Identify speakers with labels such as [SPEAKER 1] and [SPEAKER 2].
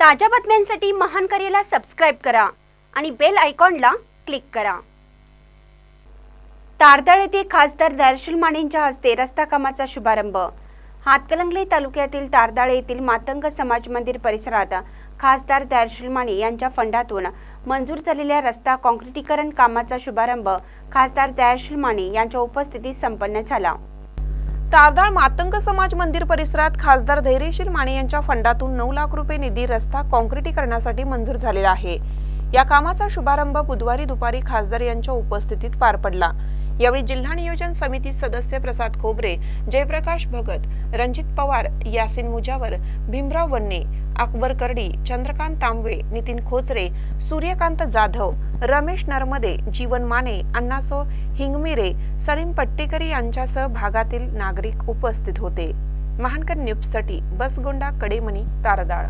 [SPEAKER 1] ताज्या बातम्यांसाठी महान करेला सबस्क्राईब करा आणि बेल आयकॉनला क्लिक करा. तारदाळ येथे खासदार दर्शुल मानेंच्या हस्ते रस्ता कामाचा शुभारंभ. हातकलंगले तालुक्यातील तारदाळ येथील मातंग समाज मंदिर परिसरात खासदार दर्शुल माने यांच्या फंडातून मंजूर झालेल्या रस्ता काँक्रिटीकरण कामाचा शुभारंभ खासदार दयाशील माने यांच्या उपस्थितीत संपन्न झाला.
[SPEAKER 2] तारदाळ मातंग समाज मंदिर परिसरात खासदार धैर्यशील माने यांच्या फंडातून नऊ लाख रुपये निधी रस्ता काँक्रिटीकरणासाठी मंजूर झालेला आहे. या कामाचा शुभारंभ बुधवारी दुपारी खासदार यांच्या उपस्थितीत पार पडला. यावेळी जिल्हा नियोजन समिती सदस्य प्रसाद खोबरे जयप्रकाश भगत रणजित पवार यासिन मुजावर भीमराव वन्ने अकबर करडी चंद्रकांत तांबवे नितीन खोचरे सूर्यकांत जाधव रमेश नर्मदे जीवन माने अण्णासो हिंगमिरे सलीम पट्टेकरी यांच्यासह भागातील नागरिक उपस्थित होते. महानकर न्यूजसाठी बसगोंडा कडेमणी तारदाळ.